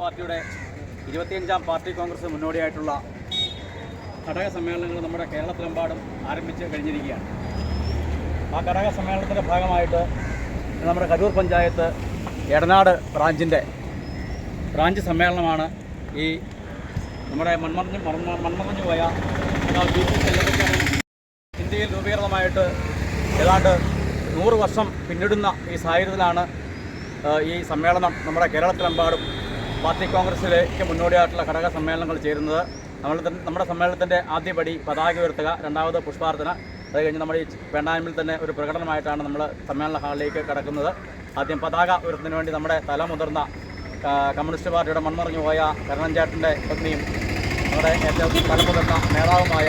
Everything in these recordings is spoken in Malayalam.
പാർട്ടിയുടെ ഇരുപത്തിയഞ്ചാം പാർട്ടി കോൺഗ്രസ് മുന്നോടിയായിട്ടുള്ള ഘടക സമ്മേളനങ്ങൾ നമ്മുടെ കേരളത്തിലെമ്പാടും ആരംഭിച്ച് കഴിഞ്ഞിരിക്കുകയാണ്. ആ ഘടക സമ്മേളനത്തിന്റെ ഭാഗമായിട്ട് നമ്മുടെ കരൂർ പഞ്ചായത്ത് എടനാട് ബ്രാഞ്ചിന്റെ ബ്രാഞ്ച് സമ്മേളനമാണ് ഈ നമ്മുടെ മൺമറഞ്ഞു മൺമറഞ്ഞു പോയ ഇന്ത്യയിൽ രൂപീകൃതമായിട്ട് ഏതാണ്ട് നൂറ് വർഷം പിന്നിടുന്ന ഈ സാഹചര്യത്തിലാണ് ഈ സമ്മേളനം നമ്മുടെ കേരളത്തിലെമ്പാടും പാർട്ടി കോൺഗ്രസിലേക്ക് മുന്നോടിയായിട്ടുള്ള ഘടക സമ്മേളനങ്ങൾ ചേരുന്നത്. നമ്മൾ നമ്മുടെ സമ്മേളനത്തിന്റെ ആദ്യപടി പതാക ഉയർത്തുക രണ്ടാമത് പുഷ്പാർച്ചന. അത് കഴിഞ്ഞ് നമ്മൾ ഈ പെണ്ണാമിൽ തന്നെ ഒരു പ്രകടനമായിട്ടാണ് നമ്മൾ സമ്മേളന ഹാളിലേക്ക് കടക്കുന്നത്. ആദ്യം പതാക ഉയർത്തുന്നതിന് വേണ്ടി നമ്മുടെ തല മുതിർന്ന കമ്മ്യൂണിസ്റ്റ് പാർട്ടിയുടെ മൺമറിഞ്ഞു പോയ കരുണൻചേട്ടന്റെ പത്നിയും നമ്മുടെ ഏറ്റവും തലമുതിർന്ന നേതാവുമായ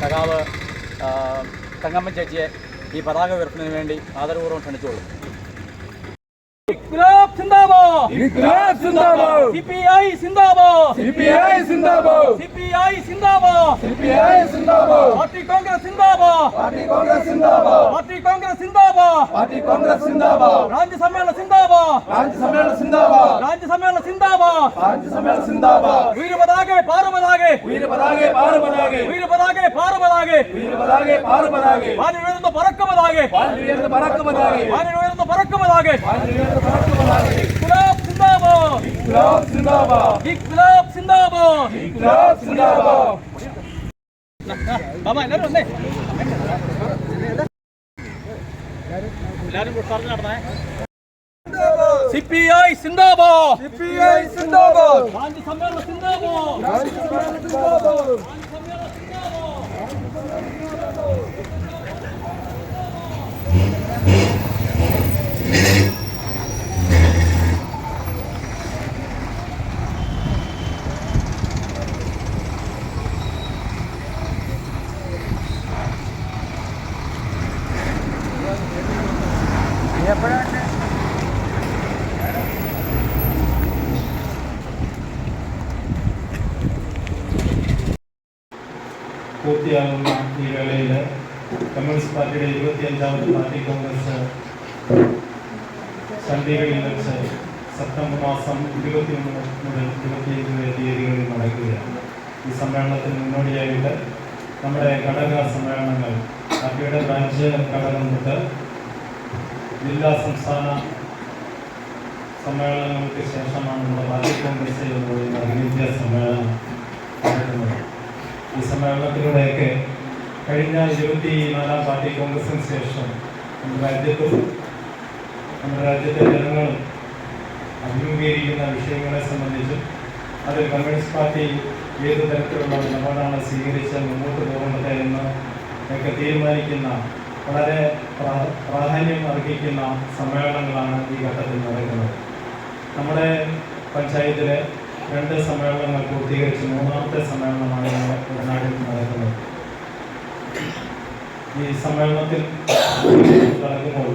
സഖാവ് തങ്കമ്മൻ ചേച്ചിയെ ഈ പതാക ഉയർത്തുന്നതിന് വേണ്ടി ആദരപൂർവം ക്ഷണിച്ചുകൊള്ളും. ഇൻക്ലാബ് സിന്ദാബാദ് ഇൻക്ലാബ് സിന്ദാബാദ് സിപിഐ സിന്ദാബാദ് സിപിഐ സിന്ദാബാദ് സിപിഐ സിന്ദാബാദ് സിപിഐ സിന്ദാബാദ് പാർട്ടി കോൺഗ്രസ് സിന്ദാബാദ് പാർട്ടി കോൺഗ്രസ് സിന്ദാബാദ് പാർട്ടി കോൺഗ്രസ് സിന്ദാബാദ് പാർട്ടി കോൺഗ്രസ് സിന്ദാബാദ് രാജ്യ സമ്മേളന സിന്ദാബാദ് രാജ്യ സമ്മേളന സിന്ദാബാദ് രാജ്യ സമ്മേളന സിന്ദാബാദ് രാജ്യ സമ്മേളന സിന്ദാബാദ് വീരപതാകെ പാറുപതാകെ വീരപതാകെ പാറുപതാകെ വീരപതാകെ പാറുപതാകെ വീരപതാകെ പാറുപതാകെ വാനുയർന്ന പറക്കുപതാകെ വാനുയർന്ന പറക്കുപതാകെ വാനുയർന്ന പറക്കുപതാകെ വാനുയർന്ന പറക്കുപതാകെ ഇൻക്ലാബ് സിന്ദാബാദ്. ഇൻക്ലാബ് സിന്ദാബാദ്. ഇൻക്ലാബ് സിന്ദാബാദ്. ഇൻക്ലാബ് സിന്ദാബാദ്. ബാബാ എല്ലാവരും വന്നേ. എല്ലാവരും പുഷ്പാർച്ചന നടന്നേ. സിന്ദാബാദ്. സിപിഐ സിന്ദാബാദ്. ഗാന്ധി സമ്മേളനം സിന്ദാബാദ്. രാജ്യ സമ്മേളന സിന്ദാബാദ്. പൂർത്തിയാകുന്ന ഈ വേളയിൽ കമ്മ്യൂണിസ്റ്റ് പാർട്ടിയുടെ ഇരുപത്തിയഞ്ചാമത് പാർട്ടി കോൺഗ്രസ് ചണ്ഡീഗഡിൽ വെച്ച് സെപ്റ്റംബർ മാസം ഇരുപത്തിയൊന്ന് മുതൽ ഇരുപത്തിയഞ്ച് വരെ തീയതികളിൽ നടക്കുകയാണ്. ഈ സമ്മേളനത്തിന് മുന്നോടിയായിട്ട് നമ്മുടെ ഘടക സമ്മേളനങ്ങൾ പാർട്ടിയുടെ ബ്രാഞ്ച് ഘടകം തൊട്ട് ജില്ലാ സംസ്ഥാന സമ്മേളനങ്ങൾക്ക് ശേഷമാണ് നമ്മുടെ പാർട്ടി കോൺഗ്രസ് പറയുന്ന അഖിലേന്ത്യാ സമ്മേളനം നടക്കുന്നത്. ഈ സമ്മേളനത്തിലൂടെയൊക്കെ കഴിഞ്ഞ ഇരുപത്തി നാലാം പാർട്ടി കോൺഗ്രസിന് ശേഷം നമ്മുടെ രാജ്യത്തും നമ്മുടെ രാജ്യത്തെ ജനങ്ങളും അഭിമുഖീകരിക്കുന്ന വിഷയങ്ങളെ സംബന്ധിച്ചും അതിൽ കമ്മ്യൂണിസ്റ്റ് പാർട്ടി ഏത് തരത്തിലുള്ള നിലപാടാണ് സ്വീകരിച്ച് മുന്നോട്ട് പോകേണ്ടത് എന്ന് ഒക്കെ തീരുമാനിക്കുന്ന വളരെ പ്രാധാന്യം അർഹിക്കുന്ന സമ്മേളനങ്ങളാണ് ഈ ഘട്ടത്തിൽ നടക്കുന്നത്. നമ്മുടെ പഞ്ചായത്തിലെ രണ്ട് സമ്മേളനങ്ങൾ പൂർത്തീകരിച്ച് മൂന്നാമത്തെ സമ്മേളനമാണ് ഉടനാടിൽ നടക്കുന്നത്. ഈ സമ്മേളനത്തിൽ കടക്കുമ്പോൾ